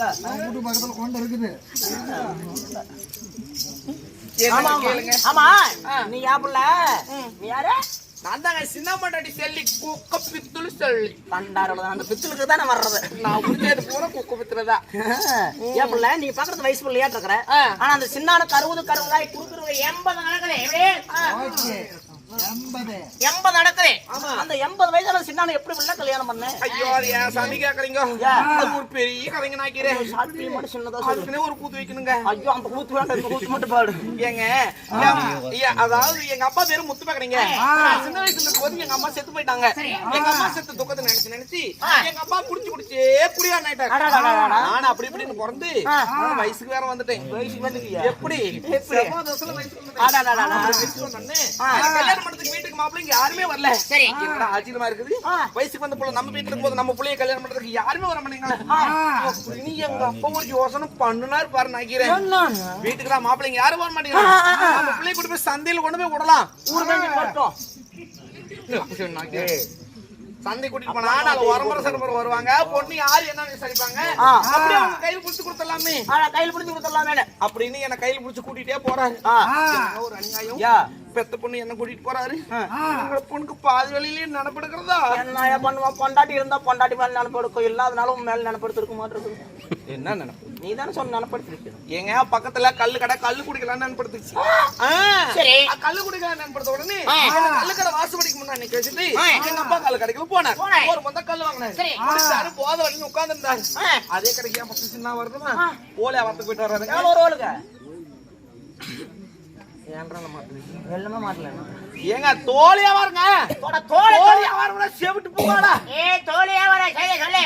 வீட்டு பக்கத்துல கொண்டு இருக்குது ஆமா, ஆமா. கேளுங்க. ஆமா. நீ யாப்புல நீ யாரு? நான் தாங்க சின்ன பொண்டாட்டி செல்லி குக்க பித்துளு சொல்லி. பண்டாரோட அந்த பித்தலுக்கு தானே வர்றது. நான் முடிஞ்சது பூரா குக்க பித்துலதான் ஏன் பிள்ளை? நீ பக்கத்து வயசு பிள்ளையாட்டு இருக்கிற. ஆனா அந்த சின்னான கருவது கருவதாய் குறுக்குறது எண்பது நடக்குது எண்பது. நடக்குது. ஆமா. அந்த எண்பது வயசுல சின்னான எப்படி பிள்ளை கல்யாணம் பண்ண? ஐயோ ஏன் சாமி கேக்குறீங்க? ஒரு பெரிய கதைங்க நாக்கிறேன் சாட்சி மட்டும் சின்னதா சொல்லு. அதுக்குன்னே ஒரு கூத்து வைக்கணுங்க. ஐயோ அந்த கூத்து வேண்டாம் இந்த கூத்து மட்டும் பாடு. ஏங்க அதாவது எங்க அப்பா பேரு முத்து பாக்குறீங்க சின்ன வயசுல இருக்கும்போது எங்க அம்மா செத்து போயிட்டாங்க. எங்க அம்மா செத்து துக்கத்தை நினைச்சு நினைச்சு எங்க அப்பா குடிச்சு குடிச்சே குடியா நாயிட்டாரு அடடடடடா. நான் அப்படி இப்படின்னு பிறந்து வயசுக்கு வேற வந்துட்டேன்? எப்படி? வயசுக்கு கல்யாணம் பண்றதுக்கு வீட்டுக்கு மாப்பிள்ளை இங்க யாருமே வரல. சரி. என்னடா ஆச்சரியமா இருக்குது. வயசுக்கு வந்த புள்ள நம்ம வீட்டுல இருக்கும்போது நம்ம புள்ளைய கல்யாணம் பண்றதுக்கு யாருமே வர மாட்டேங்கிறாங்க. அப்படின்னு எங்க அப்பா ஒரு யோசனை பண்ணுனாரு பாரு நாக்கிறேன் என்னன்னு? வீட்டுக்கு தான் மாப்பிள்ளைங்க யாரும் வர மாட்டேங்கிறாங்க. நம்ம பிள்ளை கொண்டு போய் சந்தையில கொண்டு போய் விடலாம். ஊர் மேஞ்சி மட்டும் சந்தை கூட்டிட்டு போனா நாங்க வரமுறை சரமுறை வருவாங்க. பொண்ணு யாரு என்ன விசாரிப்பாங்க. அப்படியே அவங்க கையில புடிச்சு கொடுத்துடலாமே. ஆனா கையில் பிடிச்சி கொடுத்துடலாம் அப்படின்னு என்ன கையில புடிச்சு கூட்டிட்டே போறாரு. ஒரு அநியாயம்? யா. பெத்த பொண்ணு என்ன கூட்டிட்டு போறாரு. ஆ. எங்க பொண்ணுக்கு பாதி வழியிலேயே நடப்படுகிறதா என்ன பண்ணுவான் பொண்டாட்டி இருந்தா பொண்டாட்டி மேல நினைப்படுக்கும். இல்லாதனால உன் மேல நினைப்படுத்திருக்க மாட்டிருக்கு என்ன நினைப்பு? நீ தானே சொன்ன நினைப்படுத்திருக்கணும். ஏங்க பக்கத்துல கல்லு கடை கல்லு குடிக்கலாம்னு நினைப்படுத்துச்சு. கல்லு குடிக்கலாம் நினைப்படுத்த உடனே கல்லு கடை வாசப்படிக்கு முன்னாடி வச்சுட்டு. எங்க அப்பா கல்லு கடைக்கு போனார். ஒரு மொத்த கல்லு வாங்கினாரு. போத வரைக்கும் உட்கார்ந்துருந்தாரு. ஆ. அதே கடைக்கு ஏன் சின்ன வருதுமா ஆ. போலியா வரத்துக்கு போயிட்டு ஒரு ஆளுங்க? ஏன்டா நம்ம மாத்துறீங்க? எல்லாமே ஏங்க தோலியா வருங்க. தோலியா வரவங்க செவிட்டு போவாடா ஏ தோலையா வர சொல்லு. சொல்லு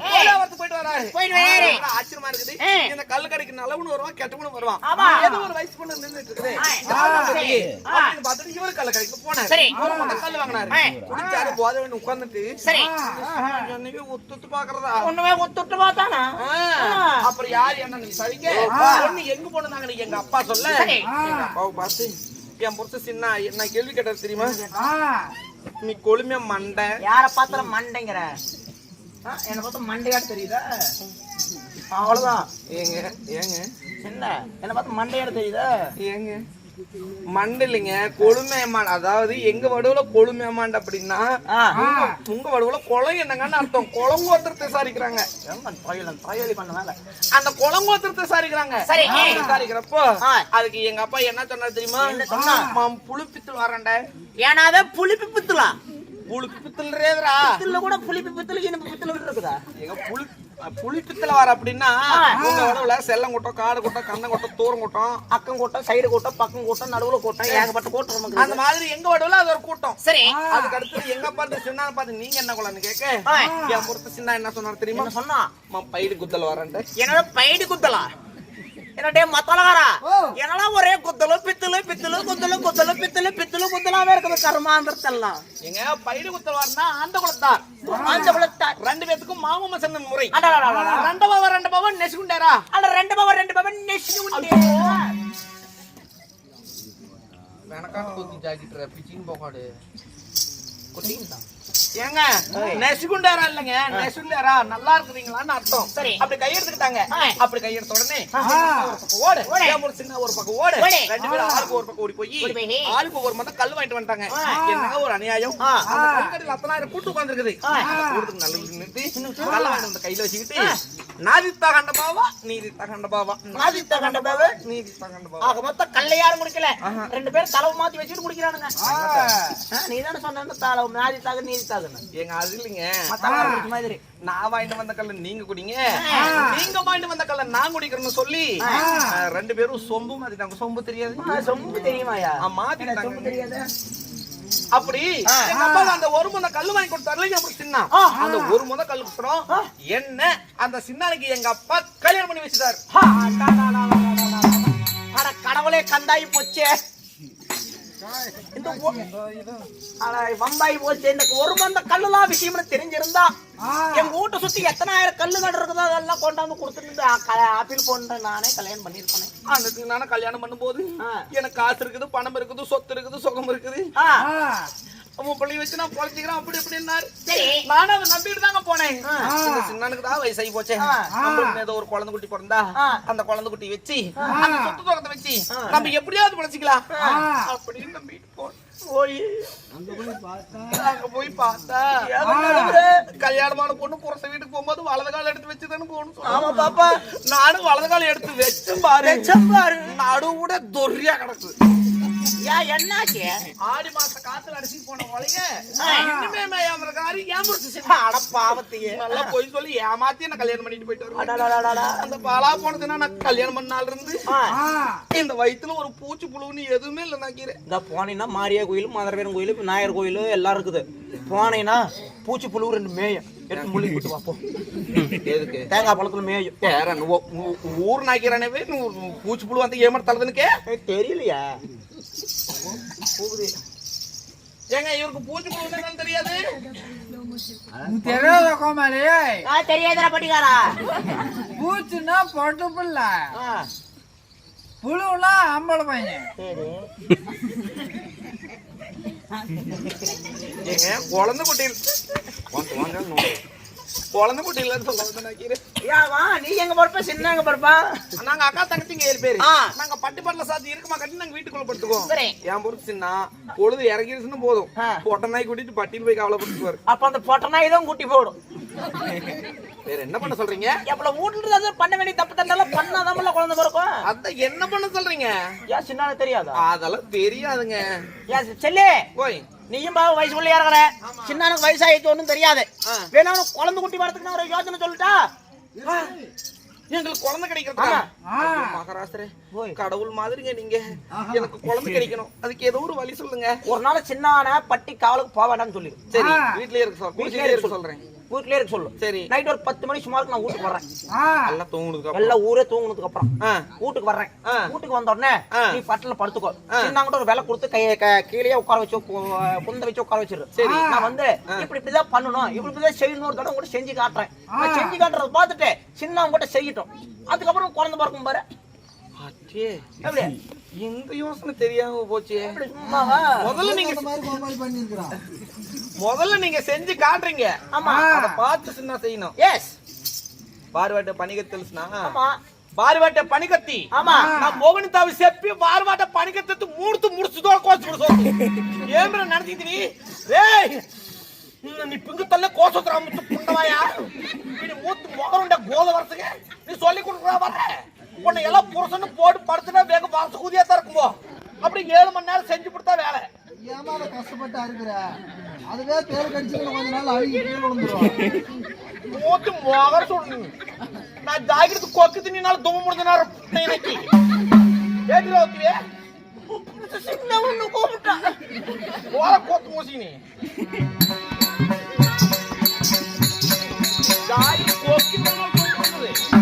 போலியா வரத்துக்கு போயிட்டு வராரு போயிட்டு வராரு. ஆச்சரியமா இருக்குது. இந்த கல்லு கடைக்கு நல்லவனு வருவான் கெட்டவனு வருவான். ஆமா. ஏதோ ஒரு வயசு பொண்ணு நின்னுட்டு இருக்குது. அப்படின்னு பார்த்துட்டு இவரு கல்லு கடைக்கு போனாரு. சரி. மொத்த கல்லு வாங்கினாரு. குடிச்சாரு போத வேணும் உட்கார்ந்துட்டு. சரி. என்னைக்கு உத்து பாக்குறதா? ஒண்ணுமே ஒத்துட்டு பார்த்தானா? அப்புறம் யார் என்ன நீ சரிங்க பொண்ணு எங்க போனாங்க எங்க அப்பா சொல்ல. சரி. எங்க அப்பாவை பார்த்து. என் புருஷ சின்ன என்ன கேள்வி கேட்டாரு தெரியுமா? நீ கொழுமைய மண்டை. யார பாத்திரம் மண்டைங்கிற. என்னை பார்த்தா மண்டையாடு தெரியுதா? அவ்வளவுதான். ஏங்க ஏங்க. என்ன? என்ன பார்த்து மண்டையாடு தெரியுதா? ஏங்க. மண்டை இல்லைங்க கொழுமையம்மான் அதாவது எங்க வடுவுல கொழுமையம்மான் அப்படின்னா. உங்க- வடுவுல குளம் என்னங்கன்னு அர்த்தம். குளங்கோத்திரத்தை வேலை? அந்த குளங்கோத்திரத்தை விசாரிக்கிறாங்க. சரி. விசாரிக்கிறப்போ ஆ. அதுக்கு எங்க அப்பா என்ன சொன்னாரு தெரியுமா? மாம் புளிப்பித்து வரண்ட ஏனாவே புளிப்பு பித்துலாம் ரேதரா பித்துல கூட புளிப்பு பித்தலுக்கு இனிப்பு பித்தல் இருக்குதா? எங்க புளி புளிப்பித்தல வர அப்படின்னா. உங்க வடுவுல செல்லம் கூட்டம் காடு கூட்டம் கண்ண கூட்டம் தூரம் கூட்டம் அக்கம் கூட்டம் சைடு கூட்டம் பக்கம் கூட்டம் நடுவுல கூட்டம் ஏகப்பட்ட கூட்டம் அந்த நமக்கு மாதிரி எங்க வடுவுல அது ஒரு கூட்டம். சரி. அதுக்கு அடுத்து எங்க பார்த்து சின்ன பார்த்து நீங்க என்ன குழந்தை கேட்க. என் பொறுத்த சின்ன என்ன சொன்னாரு தெரியுமா? என்ன சொன்னா? பயிடு குத்தல் வரேன்ட்டு. என்னோட பைடு குத்தலாம் என்னடே மத்தலகாரா என்னெல்லாம் ஒரே குத்தலு பித்தலு பித்தலு குத்தலு குத்தலு பித்தலு பித்தலு குத்தலாவே இருக்குது. கர்மாந்திரத்தெல்லாம். எங்க பயிடு குத்தல் வரனா அந்த குலத்தார் அந்த குலத்தார். ரெண்டு பேத்துக்கும் மாமம சந்தன் முறை. அடடடடடா. ரெண்டு பவன் ரெண்டு பவன் நெசுகுண்டாரா? அட ரெண்டு பவர் ரெண்டு பவர் நெஷ்டு உண்டு வெனக்காட்டு குத்தி ஜாக்கிட்டு பிச்சின் போகாடு. ஏங்க நெசுகுண்டாரா இல்லைங்க? நெசுகுண்டாரா? நல்லா இருக்குறீங்களான்னு அர்த்தம். சரி. அப்படி கையெடுத்துக்கிட்டாங்க. அப்படி கையெடுத்த உடனே ஓடு. ஒரு சின்ன ஒரு பக்கம் ஓடு. ரெண்டு பேரும் ஆளுக்கு ஒரு பக்கம் ஓடி போய். ஆளுக்கு ஒரு மொத்தம் கல் வாங்கிட்டு வந்துட்டாங்க. ஆ. என்ன ஒரு அநியாயம். அந்த கல்கடையில் அத்தனாயிரம் கூட்டு உட்காந்துருக்குது. கூட்டத்துக்கு நல்லது நிறுத்தி கல் வாங்கிட்டு வந்த கையில வச்சுக்கிட்டு நாதித்தா கண்ட பாவா நீதித்தா கண்ட பாவா. நாதித்தா கண்ட பாவா. நீதித்தா கண்ட பாவா. ஆக மொத்தம் கல்ல யாரும் குடிக்கல. ரெண்டு பேரும் தலவு மாத்தி வச்சுட்டு குடிக்கிறானுங்க. நீ தானே சொன்ன தலை நாதி தாக நீதி தாகுன்னு ஏங்க அது இல்லைங்க. மத்தவங்க குடிச்ச மாதிரி. நான் வாங்கிட்டு வந்த கல்ல நீங்க குடிங்க. நீங்க வாங்கிட்டு வந்த கல்ல நான் குடிக்கிறேன்னு சொல்லி ஆ, ரெண்டு பேரும் சொம்பு மாத்திட்டாங்க சொம்பு தெரியாது. ஆ, சொம்பு தெரியுமாயா ஆ, மாத்திட்டாங்க. எனக்கு சொம்பு தெரியாதா? அப்படி எங்க அப்பா அந்த ஒரு முத கல்லு வாங்கி கொடுத்தாருல என் சின்ன. அந்த ஒரு முத கல்லு கொடுத்துறோம் என்ன அந்த சின்னானுக்கு எங்க அப்பா கல்யாணம் பண்ணி வச்சுட்டாரு. கடவுளே கந்தாயி போச்சே. இந்த வம்பாயி போச்சு இந்த ஒரு மந்த கல்லுலாம் விஷயம்னு தெரிஞ்சிருந்தா எங்க வீட்டை சுத்தி எத்தனாயிரம் கல்லு இருக்குதோ அதெல்லாம் கொண்டாந்து கொடுத்துட்டு ஆப்பிள் போன்ற நானே கல்யாணம் பண்ணிருப்பேன் அந்த சின்னான கல்யாணம் பண்ணும்போது. எனக்கு காசு இருக்குது பணம் இருக்குது சொத்து இருக்குது சுகம் இருக்குது. உன் பிள்ளைய வச்சு நான் பொழைச்சிக்கிறேன் அப்படி இப்படின்னாரு. சரி. நானும் அதை நம்பிட்டு தாங்க போனேன். சின்னனுக்கு தான் வயசாகி போச்சே. ஏதோ ஒரு குழந்தை குட்டி பிறந்தா. அந்த குழந்தை குட்டி வச்சு அந்த சொத்து தோட்டத்தை வச்சு. நம்ம எப்படியாவது பொழைச்சிக்கலாம். அப்படின்னு நம்பிட்டு போனேன். போய் அங்க போய் பார்த்தா. அங்க போய் பார்த்தா கல்யாணமான பொண்ணு புரச வீட்டுக்கு போகும்போது வலது கால் எடுத்து வச்சுதானே போகணும் ஆமா பாப்பா. நானும் வலது கால் எடுத்து வச்சு பாரு. செம்பாரு நடுவுட தொரியா கிடக்கு. என்னாச்சு? ஆடி மாச காத்துல அடிச்சு போன ஆ. இன்னுமே அட பாவத்தையே. நல்லா போய் சொல்லி ஏமாத்தி என்ன கல்யாணம் பண்ணிட்டு போயிட்டு. அந்த பாலா போனதுன்னா நான் கல்யாணம் பண்ண இருந்து. இந்த வயித்துல ஒரு பூச்சி புழுவுன்னு எதுவுமே இல்லை நான் இந்த போனீங்கன்னா மாரியா கோயில் மதுரவீரன் கோயில் விநாயகர் கோயில் எல்லாம் இருக்குது. போனீங்கன்னா பூச்சி புழு ரெண்டு மேயம். எடுத்து முள்ளி விட்டு பார்ப்போம் எதுக்கு? தேங்காய் பழத்துல மேயும். வேற ஊர் நாய்க்கிறானவே பூச்சி புழு வந்து ஏமாற தள்ளதுனுக்கே தெரியலையா ஏங்க இவருக்கு பூச்சி புழு என்னன்னு தெரியாது? தெரியாத கோமாளி. தெரியாதா பட்டிக்காரா. பூச்சுன்னா பொட்டு பிள்ளை. புழுனா பையன். சரி. ஏங்க குழந்தை குட்டி. வாங்க வாங்க நோடு. குழந்தை குட்டி இல்லைன்னு சொல்ல வந்து நாய்க்கிறேன் ஏவா நீ எங்க படுப்ப சின்ன எங்க படுப்பா நாங்க அக்கா தங்கச்சிங்க ஏழு பேரு. நாங்க பட்டு பட்டில சாத்தி இருக்குமா கட்டி நாங்க வீட்டுக்குள்ள படுத்துக்குவோம் சரி. என் பொறுத்து சின்ன பொழுது இறங்கிருச்சுன்னு போதும் ஆ. பொட்ட நாய் கூட்டிட்டு பட்டியில் போய் கவலைப்பட்டுக்குவாரு அப்ப அந்த பொட்ட நாய் தான் கூட்டி போடும் வேற என்ன பண்ண சொல்றீங்க? எவ்வளவு வீட்டுல இருந்து பண்ண வேண்டிய தப்பு தண்டெல்லாம் பண்ணாதாமல குழந்தை பிறக்கும்? அதான் என்ன பண்ண சொல்றீங்க? ஏன் சின்ன தெரியாதா? அதெல்லாம் தெரியாதுங்க. ஏன் செல்லி ஓய் நீயும் பாவ வயசு உள்ள இருக்கிற சின்னனுக்கு வயசாயிடுச்சு ஒண்ணும் தெரியாது. வேணா குழந்தை குட்டி வரதுக்கு நான் ஒரு யோசனை சொல்லிட்டா? எங்களுக்கு குழந்தை. கிடைக்கிறதா. மகாராஷ்டிரே ஓய். கடவுள் மாதிரிங்க நீங்க. எனக்கு குழந்தை கிடைக்கணும். அதுக்கு ஏதோ ஒரு வழி சொல்லுங்க. ஒரு நாள் சின்னான பட்டி காவலுக்கு போக வேண்டாம்னு சொல்லி சரி. வீட்லயே இருக்க சொல் வீட்லயே வீட்லயே இருக்க இருக்க சொல்றேன். வீட்லயே இருக்க சொல்லு. சரி. நைட் ஒரு பத்து மணி சுமாருக்கு நான் வீட்டுக்கு வர்றேன். எல்லாம் தூங்குனதுக்கு அப்புறம். எல்லாம் ஊரே தூங்குனதுக்கு அப்புறம். வீட்டுக்கு வர்றேன். வீட்டுக்கு வந்த உடனே. நீ பட்டில படுத்துக்கோ. ஆ. சின்னாங்கிட்ட ஒரு வேலை கொடுத்து கைய கீழே உட்கார வச்சு குந்த வச்சு உட்கார வச்சிரு. சரி. நான் வந்து இப்படி இப்படிதான் பண்ணணும். இப்படி இப்படிதான் செய்யணும் ஒரு தடவை கூட செஞ்சு காட்டுறேன். நான் செஞ்சு காட்டுறத பார்த்துட்டு சின்ன உங்ககிட்ட செய்யட்டும். அதுக்கப்புறம் குழந்தை பிறக்கும் பாரு. இந்த யோசனை தெரியாம போச்சு. முதல்ல நீங்க முதல்ல நீங்க செஞ்சு காட்டுறீங்க. ஆமா. அத பார்த்து சின்ன செய்யணும். எஸ் பார்வாட்ட பணிகத்தில் ஆமா. பார்வாட்ட பணிகத்தி ஆமா. நான் மோகனிதாவை செப்பி பார்வாட்ட பணிகத்தத்து மூடுத்து முடிச்சுதோ கோச்சு முடிச்சு ஏம்ற நடத்திட்டு நீ? ஏய் நீ பிங்கு தள்ள கோசத்துற முத்து புண்டவாயா? நீ மூத்து மொகருண்ட கோத வரத்துக்கு நீ சொல்லி கொடுக்குறா வர உன்னை எல்லாம் புருஷன்னு போட்டு படுத்துனா வேக வாசு குதியா தான் இருக்குமோ அப்படி ஏழு மணி நேரம் செஞ்சு கொடுத்தா வேலை. ஏமா கஷ்டப்பட்டா இருக்கிற? அதுவே தேர் கடிச்சு கொஞ்ச நாள் அழுகி மூத்து மோகர சொல்லு. நான் ஜாகிரத்து கொக்கு தின்னால தும்ம முடிஞ்சனார எனக்கு. ஏடில ஓத்துவே சின்ன ஒண்ணு கூப்பிட்டா. ஓர கொத்து மூசினி ஜாகி கொக்கு தின்னால தும்ம முடிஞ்சது.